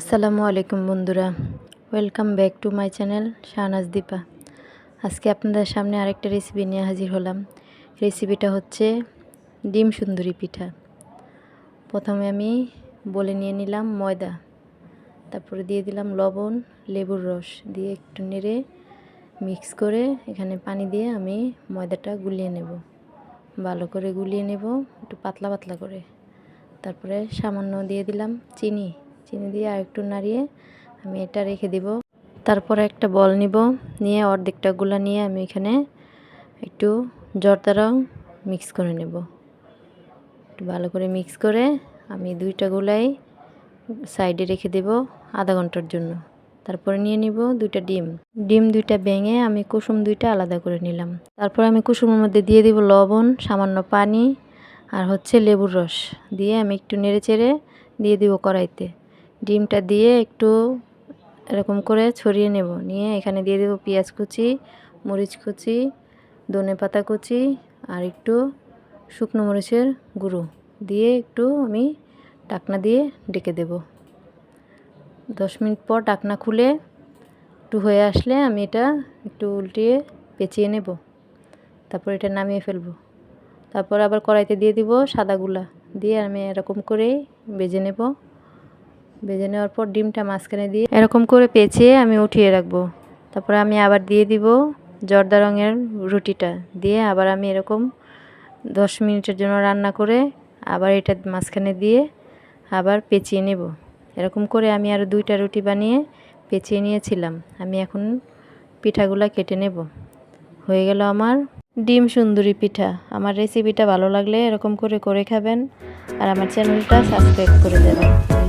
আসসালামু আলাইকুম বন্ধুরা। Welcome back to my channel Shahnaz Dipa. আজকে আপনাদের সামনে আরেকটা রেসিপি নিয়ে হাজির হলাম। রেসিপিটা হচ্ছে ডিম সুন্দরী পিঠা। প্রথমে আমি বলে নিয়ে নিলাম ময়দা। তারপরে দিয়ে দিলাম লবণ, লেবুর রস। দিয়ে একটু নেড়ে মিক্স করে এখানে পানি দিয়ে আমি ময়দাটা গুলিয়ে নেব। ভালো করে গুলিয়ে নেব, একটু পাতলা পাতলা করে। তারপরে সামান্য দিয়ে দিলাম চিনি। চিনি দিয়ে আর একটু নাড়িয়ে আমি এটা রেখে দিব। তারপরে একটা বল নিব, নিয়ে অর্ধেকটা গুলা নিয়ে আমি এখানে একটু জর্দা রং মিক্স করে নেব। একটু ভালো করে মিক্স করে আমি দুইটা গুলাই সাইডে রেখে দেব আধা ঘণ্টার জন্য। তারপরে নিয়ে নিব দুইটা ডিম। ডিম দুইটা ভেঙে আমি কুসুম দুইটা আলাদা করে নিলাম। তারপর আমি কুসুমের মধ্যে দিয়ে দিব লবণ, সামান্য পানি আর হচ্ছে লেবুর রস। দিয়ে আমি একটু নেড়ে চেড়ে দিয়ে দিব কড়াইতে। ডিমটা দিয়ে একটু এরকম করে ছড়িয়ে নেব। নিয়ে এখানে দিয়ে দেবো পেঁয়াজ কুচি, মরিচ কুচি, ধনে পাতা কুচি আর একটু শুকনো মরিচের গুঁড়ো। দিয়ে একটু আমি ডাকনা দিয়ে ডেকে দেব। দশ মিনিট পর ডাকনা খুলে একটু হয়ে আসলে আমি এটা একটু উল্টিয়ে পেঁচিয়ে নেব। তারপর এটা নামিয়ে ফেলব। তারপর আবার কড়াইতে দিয়ে দিব সাদাগুলা দিয়ে আমি এরকম করেই বেজে নেব। ভেজে নেওয়ার পর ডিমটা মাঝখানে দিয়ে এরকম করে পেঁচিয়ে আমি উঠিয়ে রাখব। তারপরে আমি আবার দিয়ে দিব জর্দা রঙের রুটিটা। দিয়ে আবার আমি এরকম দশ মিনিটের জন্য রান্না করে আবার এটা মাঝখানে দিয়ে আবার পেঁচিয়ে নেব। এরকম করে আমি আরও দুইটা রুটি বানিয়ে পেঁচিয়ে নিয়েছিলাম। আমি এখন পিঠাগুলা কেটে নেব। হয়ে গেল আমার ডিম সুন্দরী পিঠা। আমার রেসিপিটা ভালো লাগলে এরকম করে করে খাবেন। আর আমার চ্যানেলটা সাবস্ক্রাইব করে দেবেন।